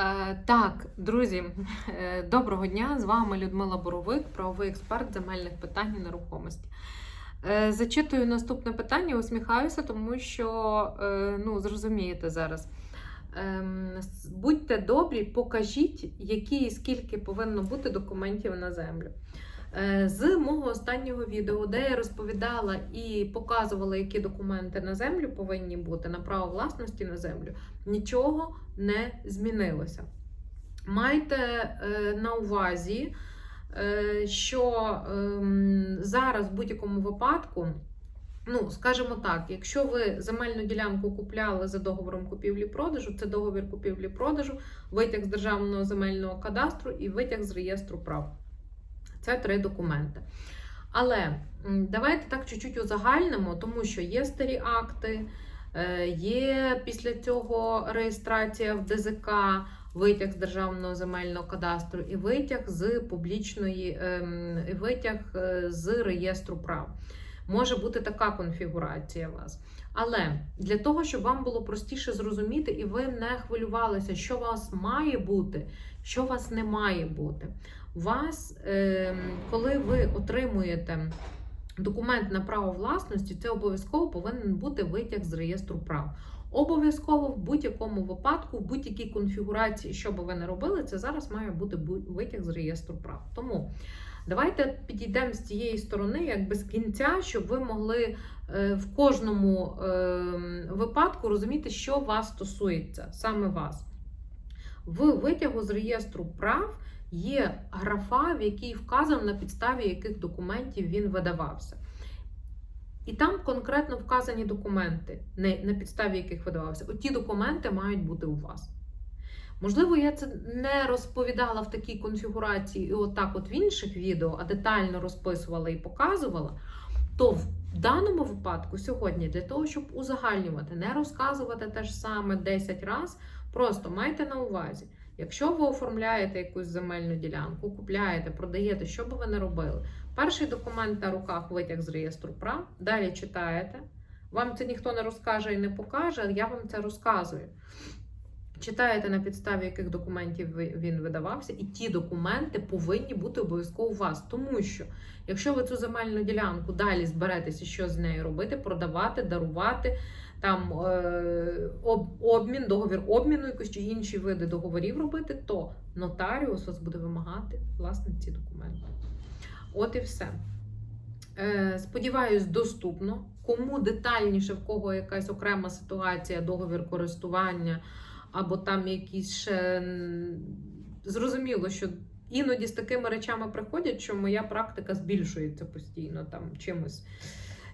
Е, Так, друзі, е, доброго дня! З вами Людмила Боровик, правовий експерт земельних питань і нерухомості. Е, Зачитую наступне питання, усміхаюся, тому що ну, зрозумієте зараз. Ем, Будьте добрі, покажіть, які і скільки повинно бути документів на землю. Е, З мого останнього відео, де я розповідала і показувала, які документи на землю повинні бути на право власності на землю, нічого не змінилося. Майте е, на увазі, е, що ем, зараз в будь-якому випадку, ну, скажімо так, якщо ви земельну ділянку купляли за договором купівлі-продажу, це договір купівлі-продажу, витяг з державного земельного кадастру і витяг з реєстру прав. Це три документи. Але давайте так чуть-чуть узагальнимо, тому що є старі акти, е, є після цього реєстрація в ДЗК, витяг з державного земельного кадастру і витяг з публічної ем, витяг е, з реєстру прав. Може бути така конфігурація у вас. Але для того, щоб вам було простіше зрозуміти, і ви не хвилювалися, що у вас має бути, що у вас не має бути. У вас, ем, коли ви отримуєте документ на право власності, це обов'язково повинен бути витяг з реєстру прав. Обов'язково в будь-якому випадку, в будь-якій конфігурації, що би ви не робили, це зараз має бути бу- витяг з реєстру прав. Тому давайте підійдемо з цієї сторони, якби з кінця, щоб ви могли е, в кожному ем, випадку розуміти, що вас стосується, саме вас. В витягу з реєстру прав є графа, в якій вказано на підставі яких документів він видавався. І там конкретно вказані документи, на підставі яких видавався. Оті документи мають бути у вас. Можливо, я це не розповідала в такій конфігурації і отак от в інших відео, а детально розписувала і показувала. То в даному випадку сьогодні, для того, щоб узагальнювати, не розказувати те ж саме 10 разів, просто майте на увазі, якщо ви оформляєте якусь земельну ділянку, купляєте, продаєте, що би ви не робили, перший документ на руках витяг з реєстру прав, далі читаєте. Вам це ніхто не розкаже і не покаже, я вам це розказую. Читаєте на підставі яких документів він видавався, і ті документи повинні бути обов'язково у вас. Тому що, якщо ви цю земельну ділянку далі зберетеся, що з нею робити, продавати, дарувати, там е, об, обмін, договір обміну, якось чи інші види договорів робити, то нотаріус вас буде вимагати власне ці документи. От і все. Е, Сподіваюсь, доступно. Кому детальніше, в кого якась окрема ситуація, договір користування, або там якісь ще зрозуміло, що іноді з такими речами приходять, що моя практика збільшується постійно там чимось.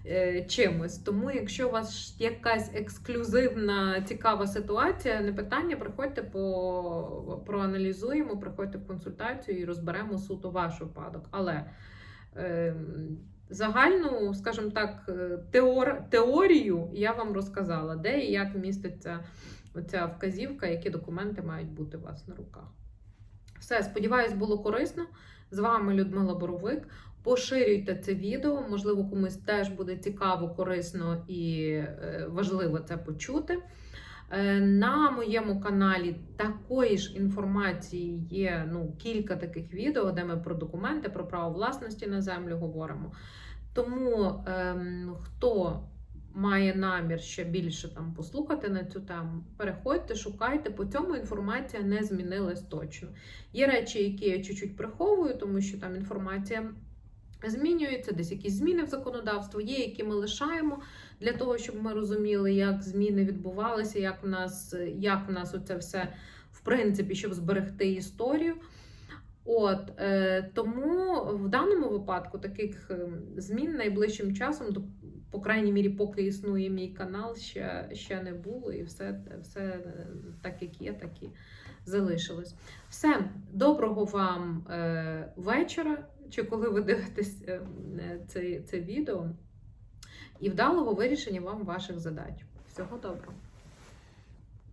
е, Чимось. Тому, якщо у вас якась ексклюзивна цікава ситуація, не питання, приходьте по проаналізуємо, приходьте в консультацію і розберемо суто ваш випадок. Але ем, загальну, скажімо так, е, теор, теорію я вам розказала, де і як міститься оця вказівка, які документи мають бути у вас на руках. Все, сподіваюсь, було корисно. З вами Людмила Боровик. Поширюйте це відео, можливо, комусь теж буде цікаво, корисно і е, важливо це почути. Е, На моєму каналі такої ж інформації є ну, кілька таких відео, де ми про документи, про право власності на землю говоримо. Тому ем, хто має намір ще більше там послухати на цю тему, переходьте, шукайте. По цьому інформація не змінилась точно. Є речі, які я чуть-чуть приховую, тому що там інформація змінюється, десь якісь зміни в законодавство є, які ми лишаємо для того, щоб ми розуміли, як зміни відбувалися, як в нас, як в нас оце все в принципі, щоб зберегти історію. От е, тому в даному випадку таких е, змін найближчим часом, по крайній мірі, поки існує мій канал, ще, ще не було, і все, все так, як є, так і залишилось. Все, доброго вам е, вечора, чи коли ви дивитесь е, це, це відео, і вдалого вирішення вам ваших задач. Всього доброго!